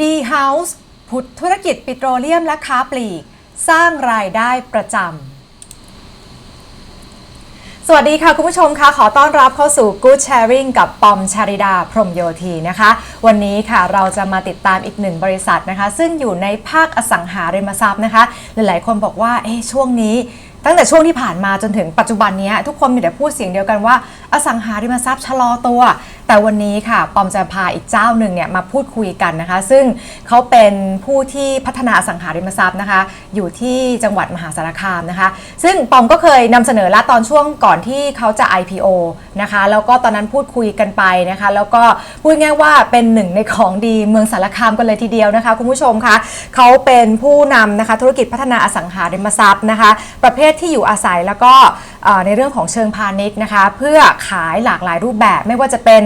D House ผุดธุรกิจปิโตรเลียมและค้าปลีก สร้างรายได้ประจำ สวัสดีค่ะคุณผู้ชมคะขอต้อนรับเข้าสู่ Good Sharing กับปอมชาริดา พรหมโยธีนะคะ วันนี้ค่ะเราจะมาติดตามอีกหนึ่งบริษัทนะคะ ซึ่งอยู่ในภาคอสังหาริมทรัพย์นะคะ หลายๆ คนบอกว่าเอ๊ะช่วงนี้ตั้งแต่ช่วงที่ผ่านมาจนถึงปัจจุบันนี้ทุกคนมีแต่พูดเสียงเดียวกันว่า อสังหาริมทรัพย์ชะลอตัวแต่วันนี้ค่ะปอมจะพาอีกเจ้าหนึ่งเนี่ยมาพูดคุยกันนะคะ ซึ่งเขาเป็นผู้ที่พัฒนาสังหาริมทรัพย์นะคะ อยู่ที่จังหวัดมหาสารคามนะคะ ซึ่งปอมก็เคยนำเสนอแล้วตอนช่วงก่อนที่เขาจะ IPO นะคะ แล้วก็ตอนนั้นพูดคุยกันไปนะคะ แล้วก็พูดง่ายว่าเป็นหนึ่งในของดีเมืองสารคามกันเลยทีเดียวนะคะ คุณผู้ชมคะเขาเป็นผู้นำนะคะธุรกิจพัฒนาอสังหาริมทรัพย์นะคะ ประเภทที่อยู่อาศัยแล้วก็ในเรื่องของเชิงพาณิชย์นะคะ เพื่อขายหลากหลายรูปแบบไม่ว่าจะเป็น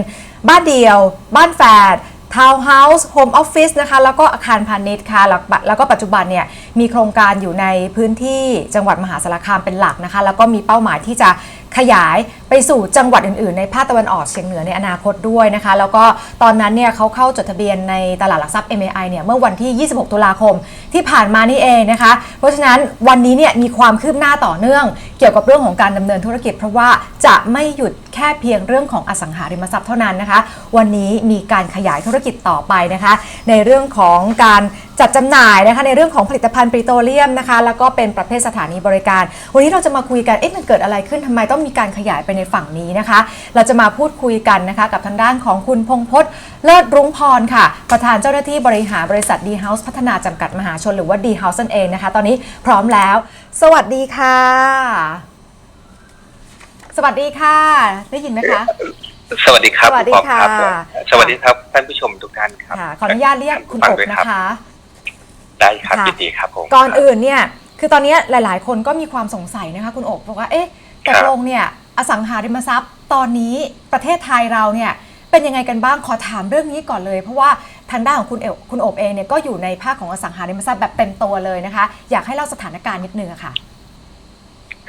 บ้านเดียว บ้านแฝดทาวน์เฮาส์โฮมออฟฟิศนะคะแล้วก็อาคารพาณิชย์ค่ะแล้วแล้วก็ปัจจุบันเนี่ยมีโครงการอยู่ในพื้นที่จังหวัดมหาสารคามเป็นหลักนะคะ แล้วก็มีเป้าหมายที่จะขยายไปสู่จังหวัดอื่นๆ ในภาคตะวันออกเฉียงเหนือในอนาคตด้วยนะคะ แล้วก็ตอนนั้นเนี่ยเขาเข้าจดทะเบียนในตลาดหลักทรัพย์ MAI เนี่ยเมื่อวันที่ 26 ตุลาคมที่ผ่านมานี่เองนะคะ เพราะฉะนั้นวันนี้เนี่ยมีความคืบหน้าต่อเนื่อง เกี่ยวกับเรื่องของการดำเนินธุรกิจ เพราะว่าจะไม่หยุดแค่เพียงเรื่องของอสังหาริมทรัพย์เท่านั้นนะคะ วันนี้มีการขยายธุรกิจต่อไปนะคะ ในเรื่องของการ จัดจำหน่ายนะคะในเรื่องของผลิตภัณฑ์ปิโตรเลียมนะคะ แล้วก็เป็นประเภทสถานีบริการ วันนี้เราจะมาคุยกันเอ๊ะมันเกิดอะไรขึ้นทำไมต้องมีการขยายไปในฝั่งนี้นะคะ เราจะมาพูดคุยกันนะคะกับทางด้านของคุณพงพศเลิศรุ้งพรค่ะ ประธานเจ้าหน้าที่บริหารบริษัท D House พัฒนาจำกัดมหาชนหรือว่า D House นั่นเองนะคะ ตอนนี้พร้อมแล้ว สวัสดีค่ะ สวัสดีค่ะ ได้ยินไหมคะสวัสดีครับสวัสดีณปอมรับค่ะ สวัสดีครับท่านผู้ชมทุกท่านครับค่ะขออนุญาตเรียกคุณฟัองบด้วยนะรับคะ ได้ครับค่ะ ยินดีครับผมก่อนอื่นเนี่ยคือตอนนี้หลาย ๆ คนก็มีความสงสัยนะคะคุณอบบอกว่าเอ๊ะตกลงเนี่ยอสังหาริมทรัพย์ ตอนนี้ประเทศไทยเราเนี่ยเป็นยังไงกันบ้างขอถามเรื่องนี้ก่อนเลย เพราะว่าทางด้านของคุณเอคุณอบเองเนี่ยก็อยู่ในภาคของอสังหาริมทรัพย์แบบเต็มตัวเลยนะคะ อยากให้เล่าสถานการณ์นิดนึงอะค่ะ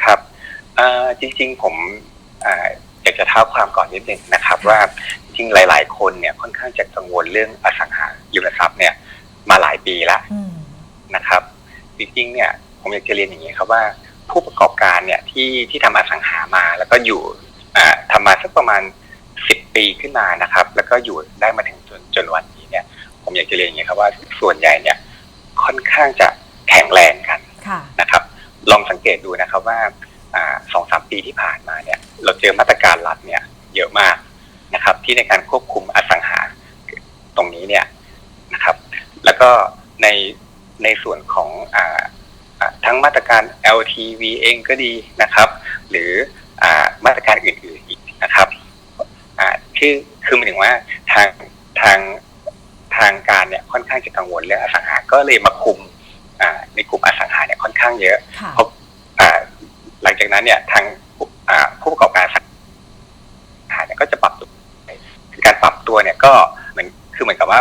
ครับเอ่อจริงๆผมอ่าอยากจะเท้าความก่อนนิดนึงนะครับ ว่าจริงๆหลาย ๆ คนเนี่ยค่อนข้างจะกังวลเรื่องอสังหาริมทรัพย์เนี่ยมาหลายปีแล้วอืม นะครับ จริงๆเนี่ยผมอยากจะเรียนอย่างนี้ครับว่าผู้ประกอบการเนี่ยที่ที่ทำอสังหามาแล้วก็อยู่อ่าทำมาสักประมาณสิบปีขึ้นมานะครับ แล้วก็อยู่ได้มาถึงจนจนวันนี้เนี่ย ผมอยากจะเรียนอย่างนี้ครับว่าส่วนใหญ่เนี่ยค่อนข้างจะแข็งแรงกันค่ะนะครับ ลองสังเกตดูนะครับว่าสองสามปีที่ผ่านมาเนี่ย เราเจอมาตรการรัฐเนี่ยเยอะมากนะครับ ที่ในการควบคุมอสังหาตรงนี้เนี่ยนะครับ แล้วก็ใน ในส่วนของอาอ่าทั้งมาตรการ LTV เองก็ดีนะครับ หรืออามาตรการอื่นๆอีกนะครับอ่าคือคือหมายถึงว่าทางทางทางการเนี่ยค่อนข้างจะกังวลเรื่องอสังหา ก็เลยมาคุมอ่าในกลุ่มอสังหาเนี่ยค่อนข้างเยอะค่ะเพราะอ่าหลังจากนั้นเนี่ยทางผู้อ่าผู้ประกอบการอสังหาเนี่ยก็จะปรับตัวคือการปรับตัวเนี่ยก็เหมือนคือเหมือนกับว่า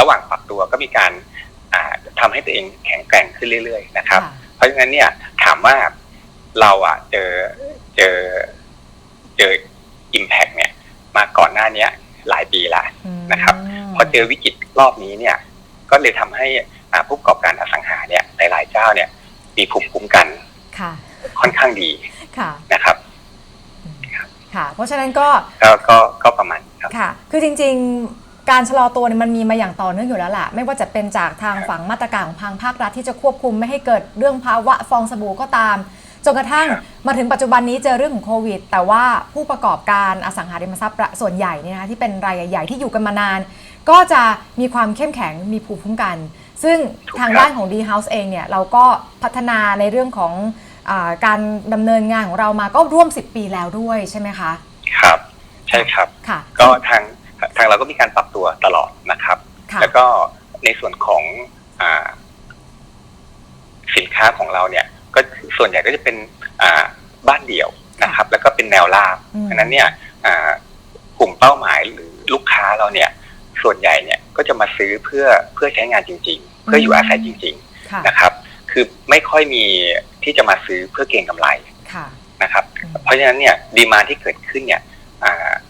ระหว่างปรับตัวก็มีการ อ่าทำให้ตัวเองแข็งแกร่งขึ้นเรื่อยๆนะครับค่ะเพราะฉะนั้นเนี่ยถามว่าเราอะเจอเจอเจออิมแพกเนี่ย มาก่อนหน้าเนี้ย หลายปีละอืมนะครับพอเจอวิกฤตรอบนี้เนี่ย ก็เลยทำให้อ่าผู้ประกอบการอสังหาเนี่ยหลายๆเจ้าเนี่ย มีภูมิคุ้มกันค่ะค่อนข้างดีค่ะนะครับค่ะ เพราะฉะนั้นก็ก็ก็ก็ประมาณนี้ครับค่ะ คือจริง ๆ การชะลอตัวเนี่ยมันมีมาอย่างต่อเนื่องอยู่แล้วล่ะ ไม่ว่าจะเป็นจากทางฝั่งมาตรการของทางภาครัฐที่จะควบคุมไม่ให้เกิดเรื่องภาวะฟองสบู่ก็ตามจนกระทั่งครับมาถึงปัจจุบันนี้เจอเรื่องของโควิด แต่ว่าผู้ประกอบการอสังหาริมทรัพย์ส่วนใหญ่เนี่ยนะคะที่เป็นรายใหญ่ๆที่อยู่กันมานาน ก็จะมีความเข้มแข็งมีภูมิคุ้มกัน ซึ่งถูกทางครับด้านของ D House เองเนี่ยเราก็พัฒนาในเรื่องของอาการดำเนินงานของเรามาก็ร่วม 10 ปีแล้วด้วยใช่ไหมคะ ครับ ใช่ครับ ค่ะ ก็ทาง ทางเราก็มีการปรับตัวตลอดนะครับค่ะแล้วก็ในส่วนของอาสินค้าของเราเนี่ย ก็ส่วนใหญ่ก็จะเป็นอ่าบ้านเดี่ยวนะครับ แล้วก็เป็นแนวราบอืมเพราะฉะนั้นเนี่ยอ่ากลุ่มเป้าหมายหรือลูกค้าเราเนี่ย ส่วนใหญ่เนี่ยก็จะมาซื้อเพื่อเพื่อใช้งานจริง ๆ เพื่ออยู่อาศัยจริงค่ะๆนะครับ คือไม่ค่อยมีที่จะมาซื้อเพื่อเก็งกำไรค่ะนะครับอืมเพราะฉะนั้นเนี่ยดีมานที่เกิดขึ้นเนี่ยอ่าก็จะ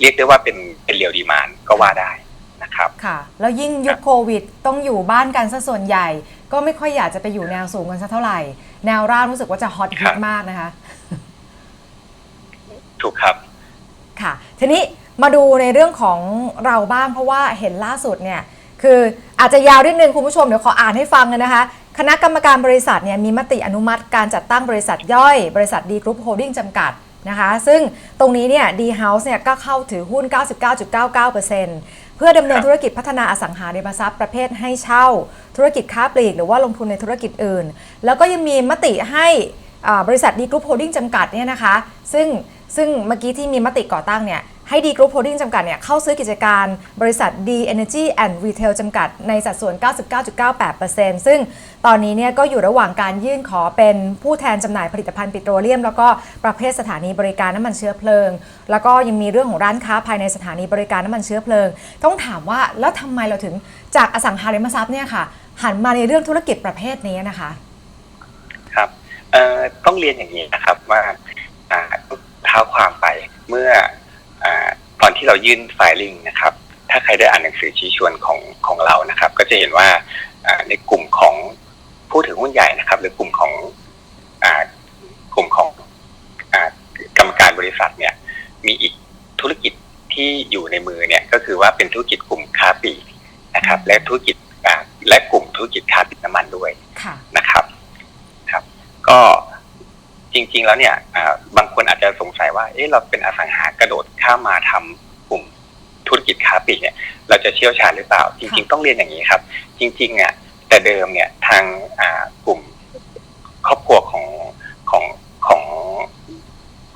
เรียกได้ว่าเป็นเป็นเรียวดีมานก็ว่าได้นะนะครับค่ะ แล้วยิ่งยุคโควิดต้องอยู่บ้านกันซะส่วนใหญ่ ก็ไม่ค่อยอยากจะไปอยู่แนวสูงกันสักเท่าไหร่ แนวราบรู้สึกว่าจะฮอตครัฮิตบมากนะคะ ถูกครับค่ะ ทีนี้มาดูในเรื่องของเราบ้างเพราะว่าเห็นล่าสุดเนี่ย คืออาจจะยาวนิดนึงคุณผู้ชมเดี๋ยวขออ่านให้ฟังเลยนะคะ คณะกรรมการบริษัทเนี่ยมีมติอนุมัติการจัดตั้งบริษัทย่อย บริษัทดีกรุ๊ปโฮลดิ้งจำกัด นะคะซึ่งตรงนี้เนี่ยดีเฮาส์เนี่ยก็เข้าถือหุ้น 99.99%เพื่อดำเนินครับธุรกิจพัฒนาอสังหาริมทรัพย์ประเภทให้เช่า ธุรกิจค้าปลีก หรือว่าลงทุนในธุรกิจอื่น แล้วก็ยังมีมติให้อ่าบริษัทดีกรุ๊ปโฮลดิ้งจำกัดเนี่ยนะคะซึ่งซึ่งเมื่อกี้ที่มีมติก่อตั้งเนี่ย ให้ดีกรุ๊ปโฮลดิ้งจำกัดเนี่ยเข้าซื้อกิจการบริษัท D Energy and Retail จำกัดในสัดส่วน 99.98%ซึ่งตอนนี้เนี่ยก็อยู่ระหว่างการยื่นขอเป็นผู้แทนจำหน่ายผลิตภัณฑ์ปิโตรเลียม แล้วก็ประเภทสถานีบริการน้ำมันเชื้อเพลิง แล้วก็ยังมีเรื่องของร้านค้าภายในสถานีบริการน้ำมันเชื้อเพลิง ต้องถามว่าแล้วทำไมเราถึงจากอสังหาริมทรัพย์เนี่ยค่ะ หันมาในเรื่องธุรกิจประเภทนี้นะคะครับต้องเรียนอย่างนี้นะครับว่าเท้าความไปเมื่อ ตอนที่เรายื่นไฟลิ่งนะครับ ถ้าใครได้อ่านหนังสือชี้ชวนของของเรานะครับ ก็จะเห็นว่าอ่าในกลุ่มของผู้ถือหุ้นใหญ่นะครับ หรือกลุ่มของอ่ากลุ่มของอ่ากรรมการบริษัทเนี่ย มีอีกธุรกิจที่อยู่ในมือเนี่ยก็คือว่าเป็นธุรกิจกลุ่มค้าปลีกนะครับ และธุรกิจอ่าและกลุ่มธุรกิจค้าปลีกน้ำมันด้วยค่ะนะครับ ครับ ก็จริง ๆ แล้วเนี่ยอ่าบางคนอาจจะสงสัยว่า เอ๊ะเราเป็นอสังหากระโดด ข้ามมาทำกลุ่มธุรกิจค้าปลีกเนี่ย เราจะเชี่ยวชาญหรือเปล่า จริง ๆ ต้องเรียนอย่างนี้ครับ จริงๆอะแต่เดิมเนี่ยทางอ่ากลุ่มครอบครัวของของของ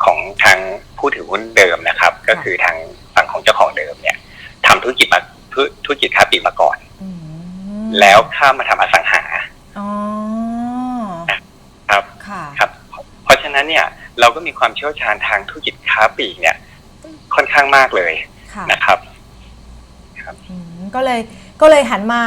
ของทางผู้ถือหุ้นเดิมนะครับ ก็คือทางฝั่งของเจ้าของเดิมเนี่ยทำธุรกิจมาธุธุรกิจค้าปลีกมาก่อนอืมแล้วข้ามมาทำอสังหาอ๋อครับค่ะครับ เพราะฉะนั้นเนี่ย เราก็มีความเชี่ยวชาญทางธุรกิจค้าปลีกเนี่ยค่ อนข้างมากเลยค่ะนะครับ อืมก็เลยก็เลยหันมา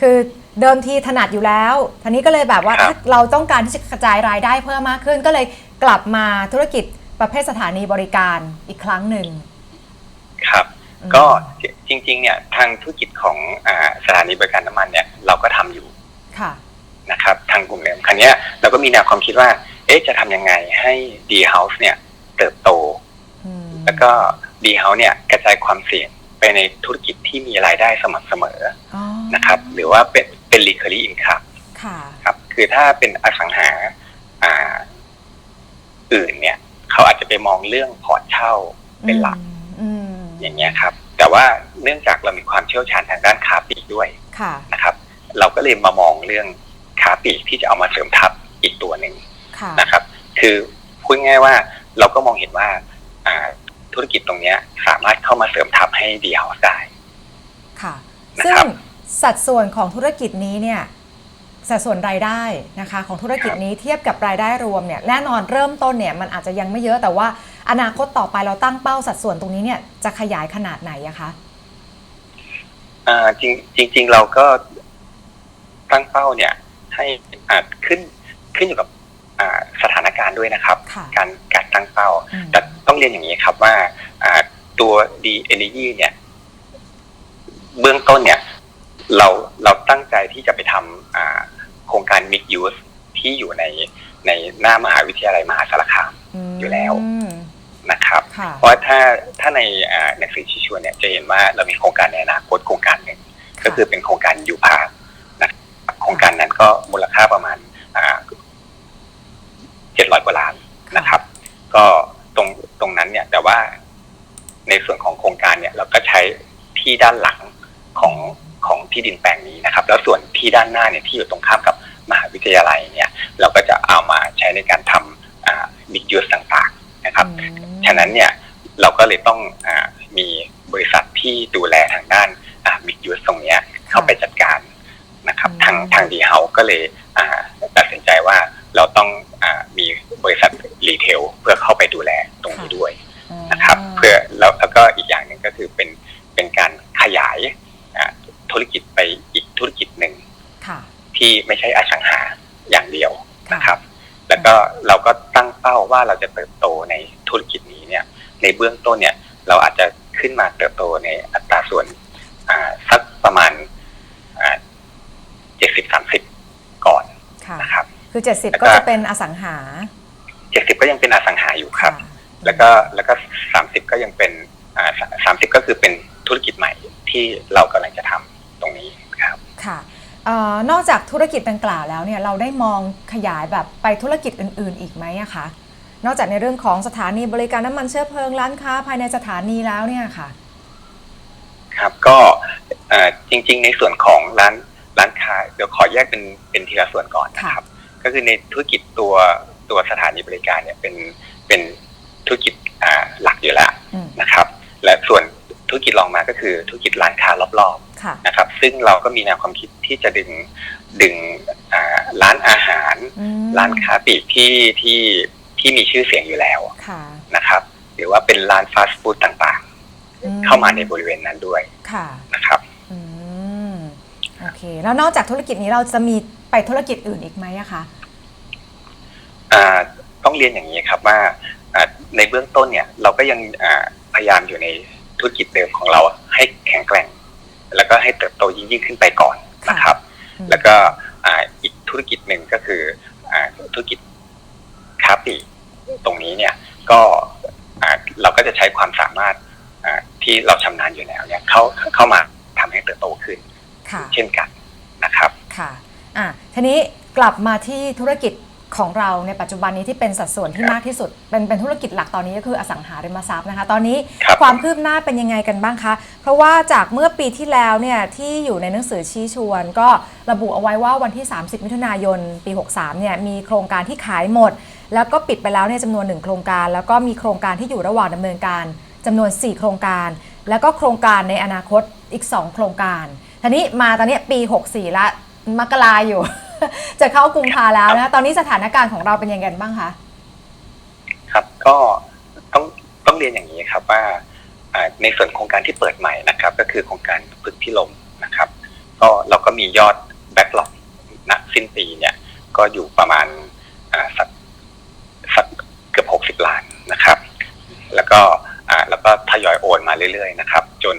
คือเดิมทีถนัดอยู่แล้วทีนี้ก็เลยแบบว่าครับ ถ้าเราต้องการที่จะกระจายรายได้เพิ่มมากขึ้น ก็เลยกลับมาธุรกิจประเภทสถานีบริการอีกครั้งหนึ่งครับ อืมก็จริงๆเนี่ยทางธุรกิจของอ่าสถานีบริการน้ำมันเนี่ยเราก็ทำอยู่ค่ะ นะครับ ทางกลุ่มเดิมครั้งนี้ยเราก็มีแนวความคิดว่า เอ๊ะจะทำยังไงให้ D House เนี่ยเติบโต อืมแล้วก็ D House เนี่ยกระจายความเสี่ยงไปในธุรกิจที่มีรายได้สม่ำเสมออ๋อนะครับ หรือว่าเป็นเป็น recurring income ค่ะครับ คือถ้าเป็นอสังหาอ่าอื่นเนี่ย เขาอาจจะไปมองเรื่องพอร์ตเช่าเป็นหลักอืมอย่างเงี้ยครับ แต่ว่าเนื่องจากเรามีความเชี่ยวชาญทางด้านค้าปลีกด้วยค่ะนะครับ เราก็เลยมามองเรื่องค้าปลีกที่จะเอามาเสริมทับอีกตัวหนึ่งค่ะนะครับ คือพูดง่ายๆว่าเราก็มองเห็นว่าอ่า ธุรกิจตรงเนี้ยสามารถเข้ามาเสริมทับให้ดีเฮาส์ได้ค่ะนะซึ่งครับสัดส่วนของธุรกิจนี้เนี่ยสัดส่วนรายได้นะคะของธุรกิจนี้เทียบกับรายได้รวมเนี่ยแน่นอนเริ่มต้นเนี่ยมันอาจจะยังไม่เยอะแต่ว่าอนาคตต่อไปเราตั้งเป้าสัดส่วนตรงนี้เนี่ยจะขยายขนาดไหนอะคะอ่าจริงจริงๆเราก็ตั้งเป้าเนี่ย ให้อ่าขึ้นขึ้นอยู่กับอ่าสถานการณ์ด้วยนะครับค่ะการการตั้งเป้าอืมแต่ต้อง เรียนอย่างนี้ครับว่าอ่าตัว D Energy เนี่ย เบื้องต้นเนี่ย เราเราตั้งใจที่จะไปทำอ่าโครงการ Mix Use ที่อยู่ในในหน้ามหาวิทยาลัยมหาสารคามมอยู่แล้วนะครับค่ะเพราะว่าถ้าถ้าในอ่าหนังสือชี้ชวนเนี่ยจะเห็นว่าเรามีโครงการในอนาคตโครงการหนึ่งก็คือเป็นโครงการยูพาร์นะครับโครงการนั้นก็มูลค่าประมาณเจ็ดร้อยกว่าล้านนะครับ ก็ ตรงตรงนั้นเนี่ย แต่ว่าในส่วนของโครงการเนี่ย เราก็ใช้ที่ด้านหลังของของที่ดินแปลงนี้นะครับ แล้วส่วนที่ด้านหน้าเนี่ยที่อยู่ตรงข้ามกับมหาวิทยาลัยเนี่ย เราก็จะเอามาใช้ในการทำ ว่าเราจะเติบโตในธุรกิจนี้เนี่ย ในเบื้องต้นเนี่ย เราอาจจะขึ้นมาเติบโตในอัตราส่วนสักประมาณเจ็ดสิบสามสิบก่อนนะครับ คือเจ็ดสิบก็จะเป็นอสังหาเจ็ดสิบก็ยังเป็นอสังหาอยู่ครับ แล้วก็แล้วก็สามสิบก็ยังเป็นสามสิบก็คือเป็นธุรกิจใหม่ที่เรากำลังจะทำตรงนี้ครับค่ะนอกจากธุรกิจดังกล่าวแล้วเนี่ยเราได้มองขยายแบบไปธุรกิจอื่น ๆ อีกไหมคะ นอกจากในเรื่องของสถานีบริการน้ำมันเชื้อเพลิงร้านค้าภายในสถานีแล้วเนี่ยค่ะ ครับก็เอ่อจริง ๆ ในส่วนของร้านร้านค้าเดี๋ยวขอแยกเป็นเป็นทีละส่วนก่อนนะครับ ก็คือในธุรกิจตัวตัวสถานีบริการเนี่ยเป็นเป็นธุรกิจอ่าหลักอยู่แล้วอืมนะครับ และส่วนธุรกิจรองมาก็คือธุรกิจร้านค้ารอบค่ะๆนะครับ ซึ่งเราก็มีแนวความคิดที่จะดึงดึงอ่าร้านอาหารอืมร้านค้าปลีกที่ที่ ที่มีชื่อเสียงอยู่แล้วค่ะนะครับ หรือว่าเป็นร้านฟาสต์ฟู้ดต่างอืๆเข้ามาในบริเวณนั้นด้วยค่ะนะครับอืมโอเค แล้วนอกจากธุรกิจนี้เราจะมีไปธุรกิจอื่นอีกไหมอะคะอ่าต้องเรียนอย่างนี้ครับว่าอ่าในเบื้องต้นเนี่ย เราก็ยังอ่าพยายามอยู่ในธุรกิจเดิมของเราให้แข็งแกร่ง แล้วก็ให้เติบโตยิ่งยิ่งขึ้นไปก่อนนะครับอืมแล้วก็อ่าอีกธุรกิจหนึ่งก็คืออ่าธุรกิจ ค้าปลีกตรงนี้เนี่ยก็อ่าเราก็จะใช้ความสามารถอ่าที่เราชำนาญอยู่แล้วเนี่ยเข้าเข้ามาทำให้เติบโตขึ้นค่ะเช่นกันนะครับค่ะอะทีนี้กลับมาที่ธุรกิจของเราในปัจจุบันนี้ที่เป็นสัดส่วนที่มากที่สุด เป็นเป็นธุรกิจหลักตอนนี้ก็คืออสังหาริมทรัพย์นะคะ ตอนนี้ครับความคืบหน้าเป็นยังไงกันบ้างคะ เพราะว่าจากเมื่อปีที่แล้วเนี่ยที่อยู่ในหนังสือชี้ชวน ก็ระบุเอาไว้ว่าวันที่ 30 มิถุนายน ปี 63เนี่ยมีโครงการที่ขายหมด แล้วก็ปิดไปแล้วเนี่ยจำนวนหนึ่งโครงการ แล้วก็มีโครงการที่อยู่ระหว่างดำเนินการจำนวน 4 โครงการ แล้วก็โครงการในอนาคตอีก 2 โครงการทีนี้มาตอนนี้ปี 64 ละมกราอยู่ จะเข้ากุมภาแล้วนะตอนนี้สถานการณ์ของเราเป็นยังไงบ้างคะครับก็ต้องต้องเรียนอย่างนี้ครับว่าในส่วนโครงการที่เปิดใหม่นะครับ ก็คือโครงการพึกพิลมนะครับ ก็เราก็มียอดแบ็กหลอกณสิ้นปีเนี่ย ก็อยู่ประมาณสัก สิบล้านนะครับ แล้วก็อ่าแล้วก็ทยอยโอนมาเรื่อยๆนะครับ จน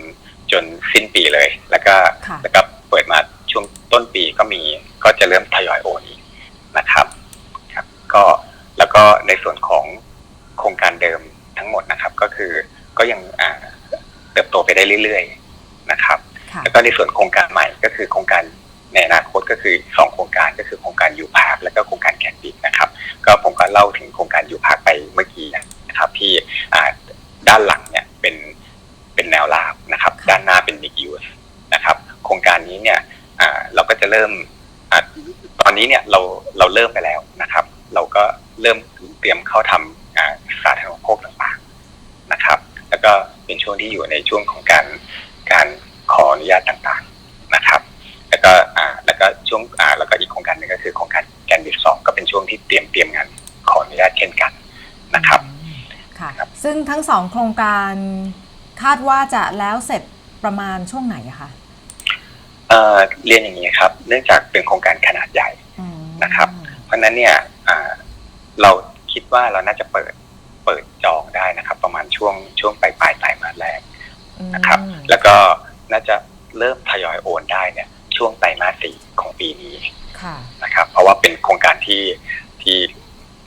จนสิ้นปีเลย แล้วก็ค่ะแล้วก็เปิดมาช่วงต้นปีก็มีก็จะเริ่มทยอยโอนอีกนะครับครับ ก็แล้วก็ในส่วนของโครงการเดิมทั้งหมดนะครับ ก็คือก็ยังอ่าเติบโตไปได้เรื่อยๆนะครับค่ะแล้วก็ในส่วนโครงการใหม่ก็คือโครงการในอนาคตก็คือสองโครงการก็คือโครงการยูพาร์คแล้วก็โครงการแคนดิกนะครับ ก็ผมก็เล่าถึงโครงการยูพาร์คไปเมื่อกี้ นะครับที่อ่าด้านหลังเนี่ยเป็นเป็นแนวราบนะครับค่ะด้านหน้าเป็นมิกยูสนะครับ โครงการนี้เนี่ยอ่าเราก็จะเริ่มอ่าตอนนี้เนี่ยเราเราเริ่มไปแล้วนะครับ เราก็เริ่มเตรียมเข้าทำอ่าสาธารณูปโภคต่างๆนะครับ แล้วก็เป็นช่วงที่อยู่ในช่วงของ ทั้งสองโครงการคาดว่าจะแล้วเสร็จประมาณช่วงไหนอะคะเอ่อเรียนอย่างนี้ครับ เนื่องจากเป็นโครงการขนาดใหญ่อืมนะครับ เพราะฉะนั้นเนี่ยอ่าเราคิดว่าเราน่าจะเปิดเปิดจองได้นะครับ ประมาณช่วงช่วงปลายปลายไตรมาสแรกอืมนะครับ แล้วก็น่าจะเริ่มทยอยโอนได้เนี่ย ช่วงไตรมาสสี่ของปีนี้ค่ะนะครับ เพราะว่าเป็นโครงการที่ที่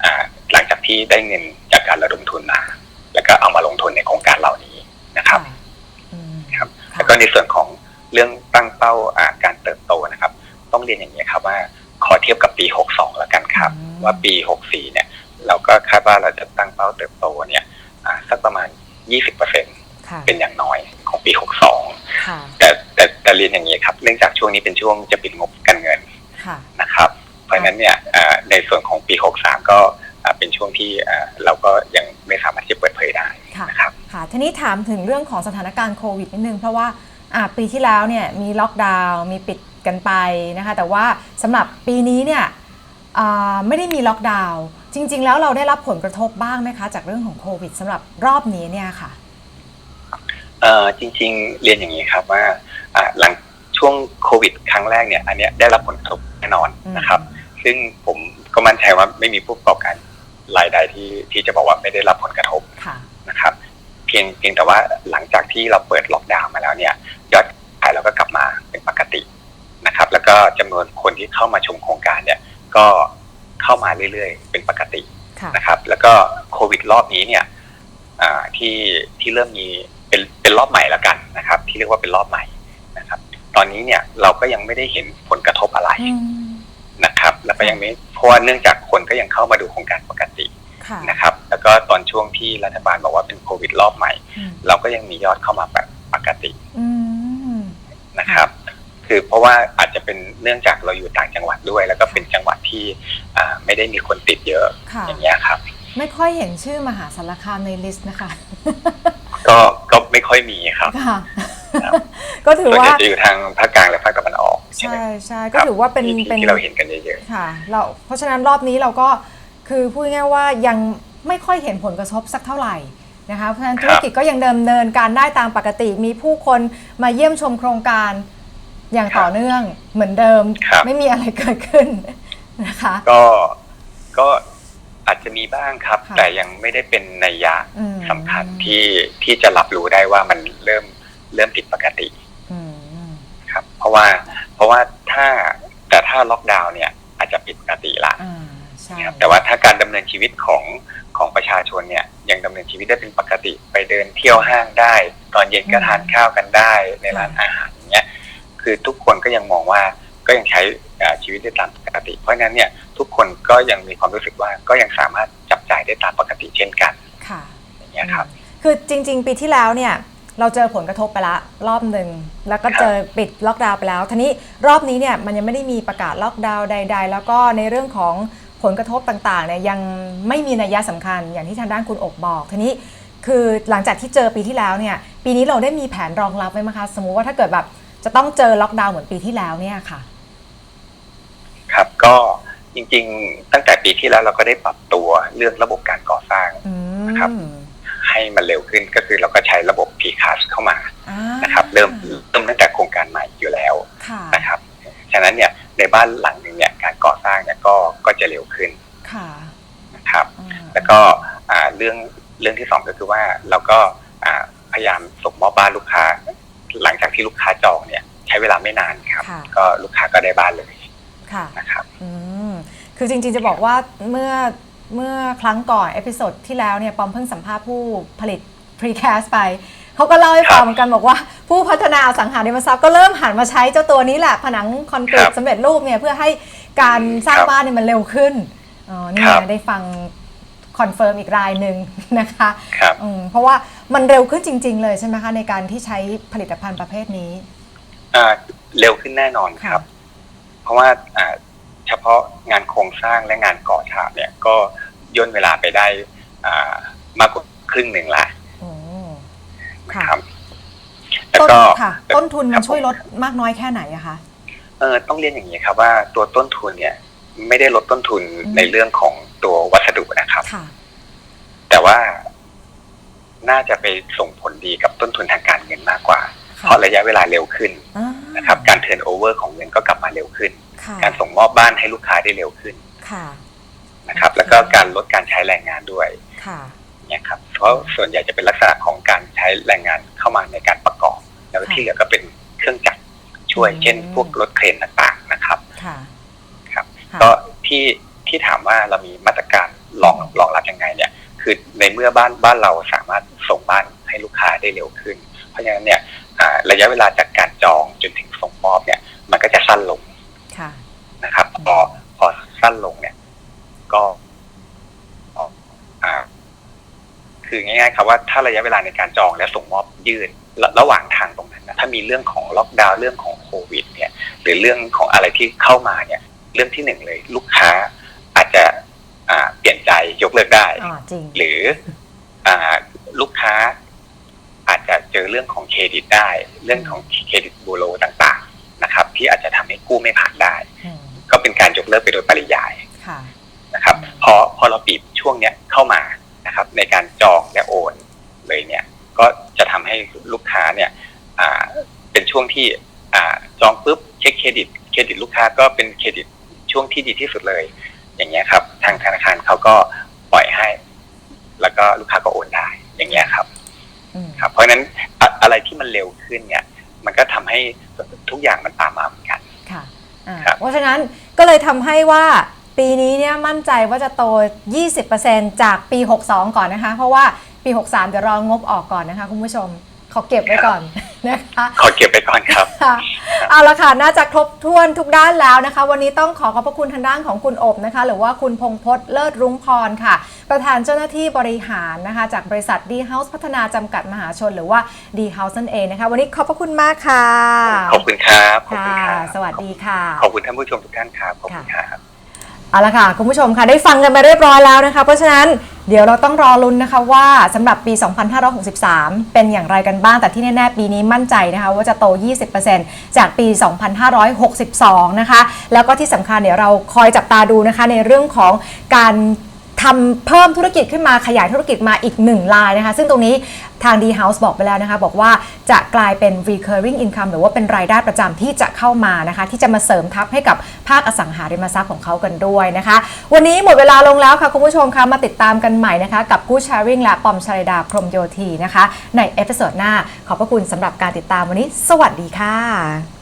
อ่าหลังจากที่ได้เงินจากการระดมทุนมา แล้วก็เอามาลงทุนในโครงการเหล่านี้นะครับอืมครับค่ะแล้วก็ในส่วนของเรื่องตั้งเป้าอ่าการเติบโตนะครับ ต้องเรียนอย่างนี้ครับว่าขอเทียบกับปี 62 แล้วกันครับอืมว่าปี 64 เนี่ย เราก็คาดว่าเราจะตั้งเป้าเติบโตเนี่ยอ่าสักประมาณ 20%ค่ะเป็นอย่างน้อยของปี 62ค่ะแต่แต่แต่เรียนอย่างนี้ครับ เนื่องจากช่วงนี้เป็นช่วงจะปิดงบการเงินค่ะนะครับ เพราะฉะนั้นเนี่ยอ่าในส่วนของปี 63 ก็อ่า เป็นช่วงที่อ่าเราก็ยังไม่สามารถที่จะเปิดเผยได้ค่ะนะครับค่ะทีนี้ถามถึงเรื่องของสถานการณ์โควิดนิดนึงเพราะว่าอ่าปีที่แล้วเนี่ยมีล็อกดาวน์มีปิดกันไปนะคะแต่ว่าสำหรับปีนี้เนี่ยอ่าไม่ได้มีล็อกดาวน์จริง ๆ แล้วเราได้รับผลกระทบบ้างไหมคะจากเรื่องของโควิดสำหรับรอบนี้เนี่ยค่ะเอ่อจริง ๆ เรียนอย่างนี้ครับว่าอ่าหลังช่วงโควิด ครั้งแรกเนี่ยอันเนี้ยได้รับผลกระทบแน่นอนนะครับ ซึ่งผมก็มั่นใจว่าไม่มีผู้ประกอบการ รายใดที่ที่จะบอกว่าไม่ได้รับผลกระทบค่ะนะครับ เพียงเพียงแต่ว่าหลังจากที่เราเปิดล็อกดาวน์มาแล้วเนี่ยยอดขายเราก็กลับมาเป็นปกตินะครับ แล้วก็จำนวนคนที่เข้ามาชมโครงการเนี่ย ก็เข้ามาเรื่อยๆ เป็นปกติค่ะนะครับ แล้วก็โควิดรอบนี้เนี่ยอ่าที่ที่เริ่มมีเป็นเป็นรอบใหม่แล้วกันนะครับ ที่เรียกว่าเป็นรอบใหม่นะครับ ตอนนี้เนี่ยเราก็ยังไม่ได้เห็นผลกระทบอะไรอืมนะครับ แล้วก็ยังไม่เพ ราะว่าเนื่องจากคนก็ยังเข้ามาดูโครงการปกติค่ะนะครับ แล้วก็ตอนช่วงที่รัฐบาลบอกว่าเป็นโควิดรอบใหม่อืมเราก็ยังมียอดเข้ามาแบบปกติอืมนะครับ คือเพราะว่าอาจจะเป็นเนื่องจากเราอยู่ต่างจังหวัดด้วย แล้วก็เป็นจังหวัดที่อ่าไม่ได้มีคนติดเยอะค่ะอย่างเงี้ยครับ ไม่ค่อยเห็นชื่อมหาสารคามในลิสต์นะคะ ก็ก็ไม่ค่อยมีครับค่ะครับก็ถือส่วนใหว่าญ่จะอยู่ทางภาคกลางและภาคตะวันออก ใช่ไหม ใช่ใช่คก็รับถือว่าเป็นที่เป็นที่เราเห็นกันเยอะค่ะเราเพราะฉะนั้นรอบนี้เราก็คือพูดง่ายๆว่ายังไม่ค่อยเห็นผลกระทบสักเท่าไหร่นะคะเพราะฉะนั้นครัธุบรกิจก็ยังเดิมเนินการได้ตามปกติ มีผู้คนมาเยี่ยมชมโครงการอย่างต่อเนื่องเหมือนเดิม ครับ ไม่มีอะไรเกิดขึ้นนะคะ ๆ ก็ก็อาจจะมีบ้างครับ ค่ะแต่ยังไม่ได้เป็นนัยยะอืม สำคัญที่ที่จะรับรู้ได้ว่ามันเริ่มเริ่มผิดปกติ อืม ครับเพราะว่าเพ ราะว่าถ้าแต่ถ้าล็อกดาวน์เนี่ยอาจจะผิดปกติละอ่าใช่ครับแต่ว่าถ้าการดำเนินชีวิตของของประชาชนเนี่ยยังดำเนินชีวิตได้เป็นปกติ ไปเดินเที่ยวห้างได้ ตอนเย็นก็ทานข้าวกันได้ในร้านอาหารอย่างเงี้ยคือทุกคนก็ยังมองว่าก็ยังใช้อ่าชีวิตได้ตามปกติ เพราะฉะนั้นเนี่ยทุกคนก็ยังมีความรู้สึกว่าก็ยังสามารถจับจ่ายได้ตามปกติเช่นกันค่ะอย่างเงี้ยครับคือจริง ๆ ปีที่แล้วเนี่ย เราเจอผลกระทบไปละรอบหนึ่งแล้วก็เจอปิดล็อกดาวน์ไปแล้วทีนี้รอบนี้เนี่ยมันยังไม่ได้มีประกาศล็อกดาวน์ใด ๆ แล้วก็ในเรื่องของผลกระทบต่างๆเนี่ยยังไม่มีนัยสำคัญอย่างที่ทางด้านคุณอกบอกทีนี้คือหลังจากที่เจอปีที่แล้วเนี่ยปีนี้เราได้มีแผนรองรับไหมคะสมมุติว่าถ้าเกิดแบบจะต้องเจอล็อกดาวน์เหมือนปีที่แล้วเนี่ยค่ะ ครับก็จริง ๆ ตั้งแต่ปีที่แล้วเราก็ได้ปรับตัวเรื่องระบบการก่อสร้างอืมนะครับ ให้มันเร็วขึ้นก็คือเราก็ใช้ระบบ p c a s เข้ามาอ่านะครับเริ่มเริ่มตั้งแต่โครงการใหม่อยู่แล้วค่ะนะครับฉะนั้นเนี่ยในบ้านหลังหนึ่งเนี่ยการก่อสร้างเนี่ยก็ก็จะเร็วขึ้นค่ะนะครับอ่าแล้วก็อ่าเรื่องเรื่องที่สองก็คือว่าเราก็อ่าพยายามส่งมอบบ้านลูกค้า หลังจากที่ลูกค้าจองเนี่ย ใช้เวลาไม่นานครับค่ะก็ลูกค้าก็ได้บ้านเลยค่ะนะครับอืมคือจริงๆจะบอกว่าเมื่อ เมื่อครั้งก่อนเอพิโซดที่แล้วเนี่ยปอมเพิ่งสัมภาษณ์ผู้ผลิต Precast ไป เขาก็เล่าให้ฟังครับเหมือนกันบอกว่า ผู้พัฒนาอสังหาริมทรัพย์ก็เริ่มหันมาใช้เจ้าตัวนี้แหละ ผนังคอนกรีครัตบสำเร็จรูปเนี่ยเพื่อให้การสร้างครับบ้านเนี่ยมันเร็วขึ้นอ๋อนี่ครับไงได้ฟังคอนเฟิร์มอีกรายหนึ่งนะคะครับอืมเพราะว่ามันเร็วขึ้นจริง ๆ เลยใช่ไหมคะในการที่ใช้ผลิตภัณฑ์ประเภทนี้อ่าเร็วขึ้นแน่นอนครับ เพราะว่าอ่าเฉพาะงานโครงสร้างและงานก่อฉาบเนี่ยก็ ย่นเวลาไปได้อ่ามากกว่าครึ่งหนึ่งละโอ้นะค่ะครับแล้วต้นก็ค่ะต้นทุนคมัรันบช่วยลดมากน้อยแค่ไหนอะคะเออต้องเรียนอย่างนี้ครับว่าตัวต้นทุนเนี่ยไม่ได้ลดต้นทุนอืมในเรื่องของตัววัสดุนะครับค่ะแต่ว่าน่าจะไปส่งผลดีกับต้นทุนทางการเงินมากกว่าค่ะเพราะระยะเวลาเร็วขึ้นอ่านะครับ การเทิร์นโอเวอร์ของเงินก็กลับมาเร็วขึ้นค่ะการส่งมอบบ้านให้ลูกค้าได้เร็วขึ้นค่ะ นะครับโอเคแล้วก็การลดการใช้แรงงานด้วยค่ะเนี่ยครับเพราะส่วนใหญ่จะเป็นลักษณะของการใช้แรงงานเข้ามาในการประกอบ แล้วค่ะที่เหลือก็เป็นเครื่องจักรช่วยอืมเช่น พวกรถเครนต่างๆนะครับค่ะครับค่ะก็ที่ที่ถามว่าเรามีมาตรการรองรองรับยังไงเนี่ย คือในเมื่อบ้านบ้านเราสามารถส่งบ้านให้ลูกค้าได้เร็วขึ้น เพราะฉะนั้นเนี่ยอ่าระยะเวลาจากการจองจนถึงส่งมอบเนี่ย มันก็จะสั้นลงค่ะนะครับพอพอสั้นลงเนี่ย ก็อ่า คือง่ายๆครับว่าถ้าระยะเวลาในการจองและส่งมอบยืดระระหว่างทางตรงนั้นนะถ้ามีเรื่องของล็อกดาวน์เรื่องของโควิดเนี่ยหรือเรื่องของอะไรที่เข้ามาเนี่ยเรื่องที่หนึ่งเลยลูกค้าอาจจะอ่าเปลี่ยนใจยกเลิกได้อ๋อจริงหรืออ่าลูกค้าอาจจะเจอเรื่องของเครดิตได้ เรื่องของเครดิตบูโรต่างๆนะครับ ที่อาจจะทำให้กู้ไม่ผ่านได้อืมก็เป็นการยกเลิกไปโดยปริยายค่ะนะครับ พอพอเราปิดช่วงเนี้ยเข้ามา นะครับ ในการจองและโอนเลยเนี่ย ก็จะทำให้ลูกค้าเนี่ยอ่าเป็นช่วงที่อ่าจองปุ๊บเช็คเครดิต เครดิตลูกค้าก็เป็นเครดิตช่วงที่ดีที่สุดเลย อย่างเงี้ยครับ ทางธนาคารเขาก็ปล่อยให้ แล้วก็ลูกค้าก็โอนได้อย่างเงี้ยครับอืมครับ เพราะฉะนั้นอะอะไรที่มันเร็วขึ้นเนี่ย มันก็ทำให้ทุกอย่างมันตามมาเหมือนกันค่ะอ่าครับเพราะฉะนั้นก็เลยทำให้ว่า ปีนี้เนี่ยมั่นใจว่าจะโต 20%จากปี 62 ก่อนนะคะ เพราะว่าปี 63 เดี๋ยวรองบออกก่อนนะคะคุณผู้ชม ขอเก็บไว้ก่อนนะคะขอเก็บไปก่อนครับค่ะเอาละค่ะ น่าจะครบถ้วนทุกด้านแล้วนะคะ วันนี้ต้องขอขอบพระคุณทางด้านของคุณอบนะคะ หรือว่าคุณพงพศเลิศรุ้งพรค่ะ ประธานเจ้าหน้าที่บริหารนะคะ จากบริษัทดีเฮาส์พัฒนาจำกัดมหาชน หรือว่าดีเฮาส์นั่นเองนะคะ วันนี้ขอบพระคุณมากค่ะ ขอบคุณครับ ขอบค่ะคุณครับสวัสดีค่ะ ขอบคุณท่านผู้ชมทุกท่านครับ ขอบคุณครับ เอาละค่ะ คุณผู้ชมค่ะได้ฟังกันไปเรียบร้อยแล้วนะคะ เพราะฉะนั้นเดี๋ยวเราต้องรอลุ้นนะคะว่าสำหรับปี 2563 เป็นอย่างไรกันบ้าง แต่ที่แน่ ๆ ปีนี้มั่นใจนะคะว่าจะโต 20%จากปี 2562 นะคะ แล้วก็ที่สำคัญเดี๋ยวเราคอยจับตาดูนะคะในเรื่องของการ ทำเพิ่มธุรกิจขึ้นมาขยายธุรกิจมาอีกหนึ่งลายนะคะ ซึ่งตรงนี้ทาง D House บอกไปแล้วนะคะ บอกว่าจะกลายเป็น recurring income หรือว่าเป็นรายได้ประจำที่จะเข้ามานะคะ ที่จะมาเสริมทัพให้กับภาคอสังหาริมทรัพย์ของเขากันด้วยนะคะ วันนี้หมดเวลาลงแล้วค่ะ คุณผู้ชมคะมาติดตามกันใหม่นะคะ กับกู้ sharing และปอมชริดาพรมโยธีนะคะ ในเอพิโซดหน้า ขอบพระคุณสำหรับการติดตามวันนี้ สวัสดีค่ะ